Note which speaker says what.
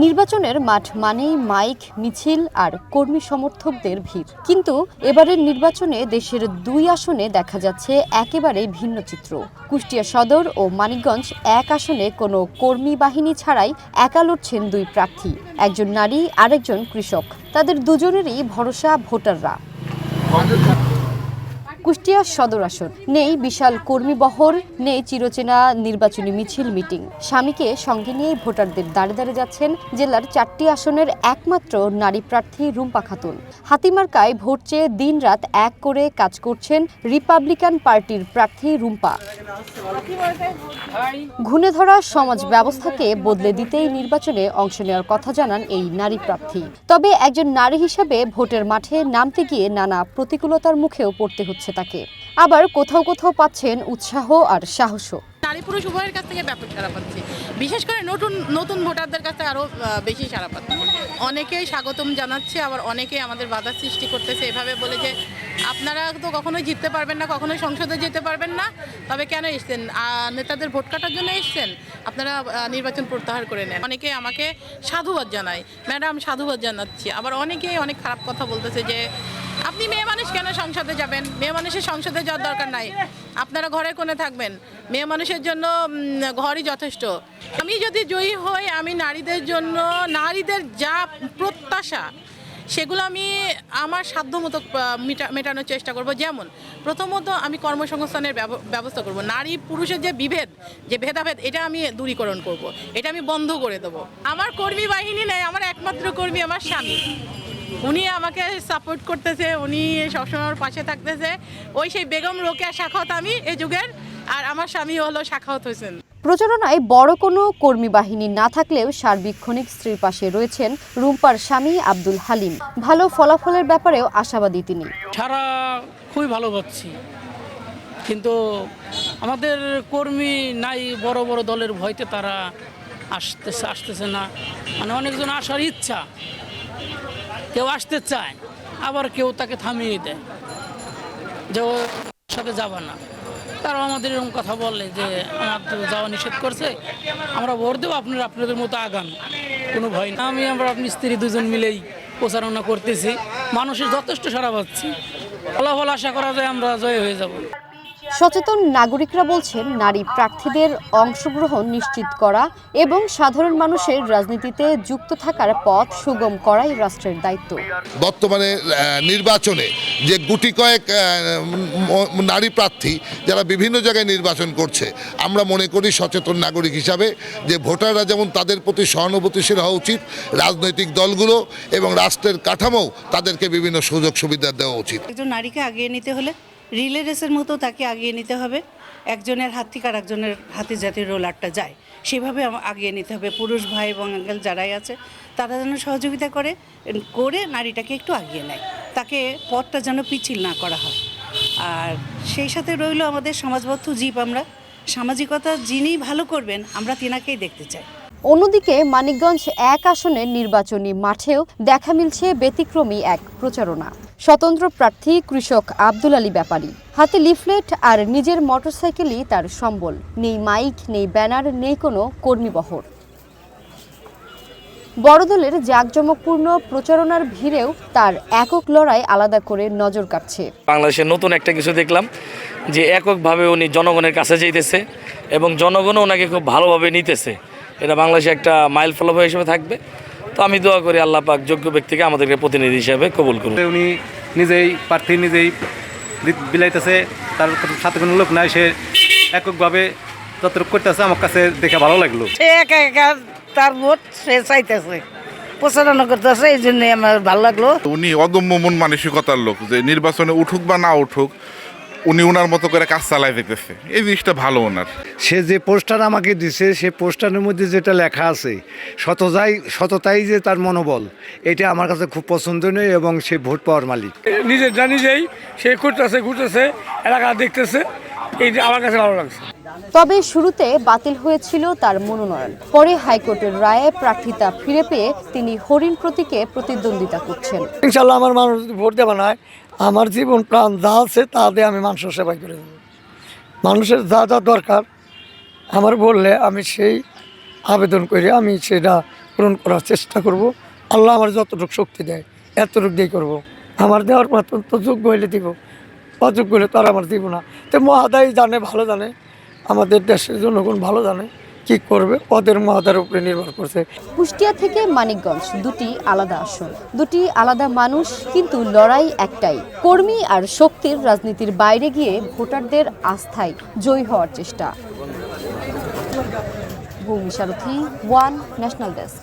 Speaker 1: নির্বাচনের মাঠ মানেই মাইক, মিছিল আর কর্মী সমর্থকদের ভিড়। কিন্তু এবারের নির্বাচনে দেশের দুই আসনে দেখা যাচ্ছে একেবারে ভিন্ন চিত্র। কুষ্টিয়া সদর ও মানিকগঞ্জ এক আসনে কোনো কর্মী বাহিনী ছাড়াই একা লড়ছেন দুই প্রার্থী। একজন নারী, আরেকজন কৃষক। তাদের দুজনেরই ভরসা ভোটাররা। কুষ্টিয়া সদর আসন। নেই বিশাল কর্মী বহর, নেই চিরচেনা নির্বাচনী মিছিল মিটিং। স্বামীকে সঙ্গে নিয়ে ভোটারদের দাঁড়ে দাঁড়ে যাচ্ছেন জেলার চারটি আসনের একমাত্র নারী প্রার্থী রুম্পা খাতুন। হাতিমার্কায় ভোট চেয়ে দিনরাত এক করে কাজ করছেন রিপাবলিকান পার্টির প্রার্থী রুম্পা। ঘুণে ধরা সমাজ ব্যবস্থাকে বদলে দিতেই নির্বাচনে অংশ নেওয়ার কথা জানান এই নারী প্রার্থী। তবে একজন নারী হিসাবে ভোটের মাঠে নামতে গিয়ে নানা প্রতিকূলতার মুখেও পড়তে হচ্ছে। তাকে। আবার কোথাও কোথাও পাচ্ছেন উৎসাহ আর সাহসও।
Speaker 2: নারী পুরুষ উভয়ের কাছ থেকে ব্যাপক সারা পাচ্ছি। বিশেষ করে নতুন নতুন ভোটারদের কাছে আরও বেশি সারা পাচ্ছি। অনেকেই স্বাগতম জানাচ্ছে, আবার অনেকেই আমাদের বাধা সৃষ্টি করতেছে। এভাবে বলে যে, আপনারা তো কখনোই জিততে পারবেন না, কখনোই সংসদে যেতে পারবেন না। তবে কেন এসছেন? নেতাদের ভোট কাটার জন্য এসছেন? আপনারা নির্বাচন প্রত্যাহার করে নেন। অনেকে আমাকে সাধুবাদ জানায়, ম্যাডাম, সাধুবাদ জানাচ্ছি। আবার অনেকেই অনেক খারাপ কথা বলতেছে যে আপনি মেয়ে মানুষ কেন সংসদে যাবেন? মেয়ে মানুষের সংসদে যাওয়ার দরকার নাই। আপনারা ঘরে কোণে থাকবেন। মেয়ে মানুষের জন্য ঘরই যথেষ্ট। আমি যদি জয়ী হই, আমি নারীদের জন্য, নারীদের যা প্রত্যাশা, সেগুলো আমি আমার সাধ্যমতো মেটানোর চেষ্টা করব। যেমন, প্রথমত আমি কর্মসংস্থানের ব্যব- ব্যবস্থা করব। নারী পুরুষের যে বিভেদ, যে ভেদাভেদ, এটা আমি দূরীকরণ করব। এটা আমি বন্ধ করে দেবো। আমার কর্মী বাহিনী নেই, আমার একমাত্র কর্মী আমার স্বামী। উনি আমাকে সাপোর্ট করতেছে উনি সবসময় আমার পাশে থাকতেছে। ওই সেই বেগম রোকেয়া শাখাওত আমি এই যুগের আর আমার স্বামী হলো শাখাওত হোসেন।
Speaker 1: প্রচারণায় বড় কোনো কর্মী বাহিনী না থাকলেও সার্বক্ষণিক স্ত্রীর পাশে রয়েছেন রুম্পার স্বামী আব্দুল হালিম। ভালো ফলাফলের ব্যাপারেও আশাবাদী তিনি।
Speaker 3: সারা খুবই ভালো পাচ্ছি কিন্তু আমাদের কর্মী নাই বড় বড় দলের ভয়তে তারা আসতেছে আসতেছে না। মানে অনেকজন আসার ইচ্ছা। কেউ আসতে চায়, আবার কেউ তাকে থামিয়ে দেয়। যে ও সাথে যাবে না। তারা আমাদের এরকম কথা বলে যে, আমার তো যাওয়া নিষেধ করছে। আমরা ভোট দেবো, আপনারা আপনাদের মতো আগান। কোনো ভয় না। আমি আমরা আপনি স্ত্রী দুজন মিলেই প্রচারণা করতেছি। মানুষের যথেষ্ট সারা পাচ্ছি। ফলাফল আশা করা যায় আমরা জয় হয়ে যাব।
Speaker 1: সচেতন নাগরিকরা বলছেন নারী প্রার্থীদের অংশগ্রহণ নিশ্চিত করা এবং সাধারণ মানুষের রাজনীতিতে যুক্ত থাকার পথ সুগম করাই রাষ্ট্রের দায়িত্ব।
Speaker 4: বর্তমানে নির্বাচনে যে গুটি কয়েক নারী প্রার্থী যারা বিভিন্ন জায়গায় নির্বাচন করছে আমরা মনে করি সচেতন নাগরিক হিসাবে যে ভোটাররা যেমন তাদের প্রতি সহানুভূতিশীল হওয়া উচিত রাজনৈতিক দলগুলো এবং রাষ্ট্রের কাঠামো তাদেরকে বিভিন্ন সুযোগ সুবিধা দেওয়া উচিত।
Speaker 5: একজন নারীকে আগিয়ে নিতে হলে রিলে রেসের মতো তাকে আগিয়ে নিতে হবে। একজনের হাত থেকে আর একজনের হাতে যাতে রোলারটা যায়। সেভাবে আগিয়ে নিতে হবে। পুরুষ ভাই এবং আঙ্কেল যারাই আছে, তারা যেন সহযোগিতা করে করে নারীটাকে একটু আগিয়ে নেয়। তাকে পথটা যেন পিছিল না করা হয়। আর সেই সাথে রইল আমাদের সমাজবদ্ধ জীব আমরা। সামাজিকতা যিনি ভালো করবেন, আমরা তিনাকেই দেখতে চাই।
Speaker 1: অন্যদিকে মানিকগঞ্জ এক আসনের নির্বাচনী মাঠেও দেখা মিলছে ব্যতিক্রমী এক প্রচারণা। স্বতন্ত্র প্রার্থী কৃষক আব্দুল আলী ব্যাপারী। হাতে লিফলেট আর নিজের মোটরসাইকেলই তার সম্বল। নেই মাইক, নেই ব্যানার, নেই কোনো কর্মীবহর। বড় দলের জাঁকজমকপূর্ণ প্রচারণার ভিড়েও তার একক লড়াই আলাদা করে নজর কাটছে
Speaker 6: বাংলাদেশের নতুন একটা কিছু দেখলাম, যে এককভাবে উনি জনগণের কাছে যেতেছে এবং জনগণও ওনাকে খুব ভালোভাবে নিতেছে। এটা বাংলাদেশে একটা মাইল ফলক হিসেবে থাকবে। তো আমি দোয়া করি আল্লাহ পাক যোগ্য ব্যক্তিকে আমাদেরকে প্রতিনিধি হিসাবে কবুল করুন
Speaker 7: উনি নিজেই প্রার্থী নিজেই বিলাইতেছে তার সাথে কোনো লোক নাই সে এককভাবে যতটুকু করতেছে আমার কাছে দেখে ভালো লাগল।
Speaker 8: সে একা একা তার ভোট সে চাইতেছে প্রচারণা করতেছে এই জন্য আমার ভালো লাগল।
Speaker 9: উনি অদম্য মন মানসিকতার লোক যে নির্বাচনে উঠুক বা না উঠুক উনি ওনার মতো করে কাজ চালাই যেতেছে এই জিনিসটা ভালো ওনার
Speaker 10: সে যে পোস্টার আমাকে দিছে সে পোস্টারের মধ্যে যেটা লেখা আছে শতজাই শততাই যে তার মনোবল এটা আমার কাছে খুব পছন্দনীয় এবং সে ভোট পাওয়ার মালিক।
Speaker 3: নিজেরটা নিজেই সে ঘুরতেছে ঘুরতেছে এলাকা দেখতেছে এই আমার কাছে ভালো লাগছে।
Speaker 1: তবে শুরুতে বাতিল হয়েছিল তার মনোনয়ন। পরে হাইকোর্টের রায়ে প্রার্থিতা ফিরে পেয়ে তিনি হরিণ প্রতীকে প্রতিদ্বন্দ্বিতা করছেন।
Speaker 8: ইনশাল্লাহ আমার মানুষ ভোট দেবে না আমার জীবন প্রাণ যা আছে তা দিয়ে আমি মানুষের সেবাই করে দেবো। মানুষের যা যা দরকার, আমার বললে আমি সেই
Speaker 11: আবেদন করে আমি সেটা পূরণ করার চেষ্টা করব। আল্লাহ আমার যতটুকু শক্তি দেয়, এতটুকু দিয়ে করব। আমার দেওয়ার মতন তো যোগ্য হইলে দিব। অযোগ্য হলে তো আর আমার দিব না। তো মহাদাই জানে, ভালো জানে। আমাদের দেশের জনগণ ভালো জানে কি করবে ওদের মহাদার উপরে নির্ভর করছে।
Speaker 1: কুষ্টিয়া থেকে মানিকগঞ্জ, দুটি আলাদা আসন। দুটি আলাদা মানুষ, কিন্তু লড়াই একটাই। কর্মী আর শক্তির রাজনীতির বাইরে গিয়ে ভোটারদের আস্থায় জয়ী হওয়ার চেষ্টা। ভূমি সারথী, ওয়ান ন্যাশনাল ডেস্ক।